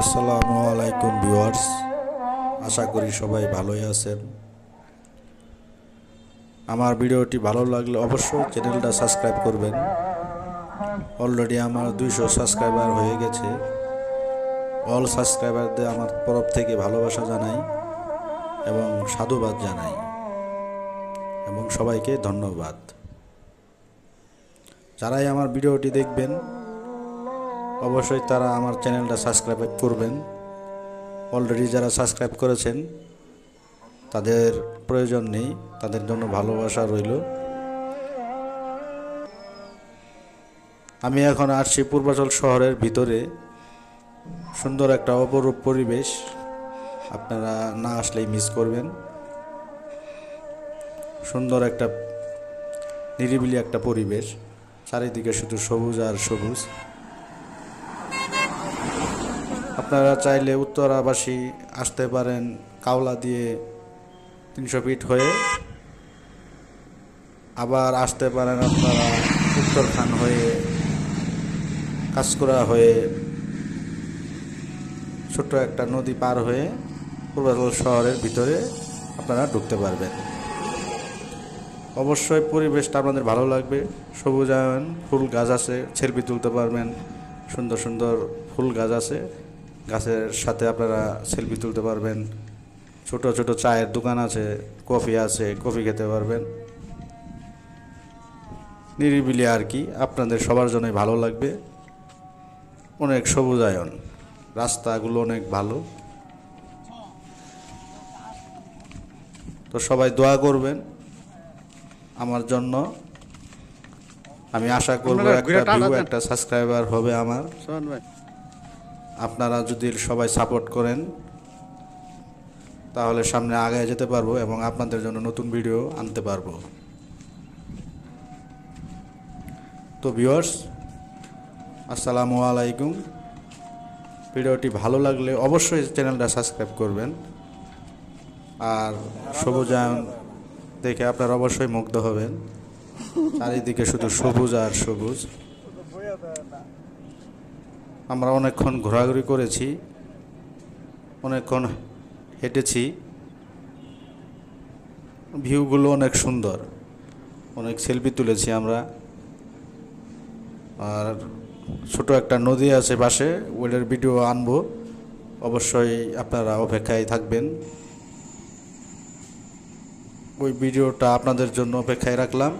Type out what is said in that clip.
আসসালামু আলাইকুম ভিউয়ার্স। আশা করি সবাই ভালোই আছেন। আমার ভিডিওটি ভালো লাগলে অবশ্যই চ্যানেলটা সাবস্ক্রাইব করবেন। অলরেডি আমার দুইশো সাবস্ক্রাইবার হয়ে গেছে। অল সাবস্ক্রাইবারদের আমার তরফ থেকে ভালোবাসা জানাই এবং সাধুবাদ জানাই। এবং সবাইকে ধন্যবাদ। যারাই আমার ভিডিওটি দেখবেন অবশ্যই তারা আমার চ্যানেলটা সাবস্ক্রাইব করবেন। অলরেডি যারা সাবস্ক্রাইব করেছেন, তাদের প্রয়োজন নেই, তাদের জন্য ভালোবাসা রইল। আমি এখন আসছি পূর্বাচল শহরের ভিতরে। সুন্দর একটা অপরূপ পরিবেশ, আপনারা না আসলেই মিস করবেন। সুন্দর একটা নিরিবিলি একটা পরিবেশ, চারিদিকে শুধু সবুজ আর সবুজ। আপনারা চাইলে উত্তরাবাসী আসতে পারেন কাওলা দিয়ে তিনশো ফিট হয়ে। আবার আসতে পারেন আপনারা উত্তরখান হয়ে, কাঁচকুড়া হয়ে, ছোট্ট একটা নদী পার হয়ে পূর্বাচল শহরের ভিতরে আপনারা ঢুকতে পারবেন। অবশ্যই পরিবেশটা আপনাদের ভালো লাগবে। সবুজায়ন, ফুল গাছ আছে সেলফি তুলতে পারবেন। সুন্দর সুন্দর ফুল গাছ আছে। গাছের সাথে আপনারা সেলফি তুলতে পারবেন। ছোট ছোট চায়ের দোকান আছে কফি আছে কফি খেতে পারবেন। নিরিবিলি আর কি আপনাদের সবার জন্যই ভালো লাগবে। অনেক সবুজায়ন রাস্তাগুলো অনেক ভালো। তো সবাই দোয়া করবেন আমার জন্য। আমি আশা করব একটা ভিউ একটা সাবস্ক্রাইবার হবে আমার। আপনারা যদি সবাই সাপোর্ট করেন, তাহলে সামনে আগে যেতে পারব এবং আপনাদের জন্য নতুন ভিডিও আনতে পারব। তো ভিউয়ার্স আসসালামু আলাইকুম। ভিডিওটি ভালো লাগলে অবশ্যই চ্যানেলটা সাবস্ক্রাইব করবেন। আর সবুজায়ন দেখে আপনারা অবশ্যই মুগ্ধ হবেন। চারিদিকে শুধু সবুজ আর সবুজ। আমরা অনেকক্ষণ ঘোরাঘুরি করেছি, অনেকক্ষণ হেঁটেছি। ভিউগুলো অনেক সুন্দর, অনেক সেলফি তুলেছি আমরা। আর ছোট একটা নদী আছে পাশে, ওইটার ভিডিও আনব। অবশ্যই আপনারা অপেক্ষায় থাকবেন। ওই ভিডিওটা আপনাদের জন্য অপেক্ষায় রাখলাম।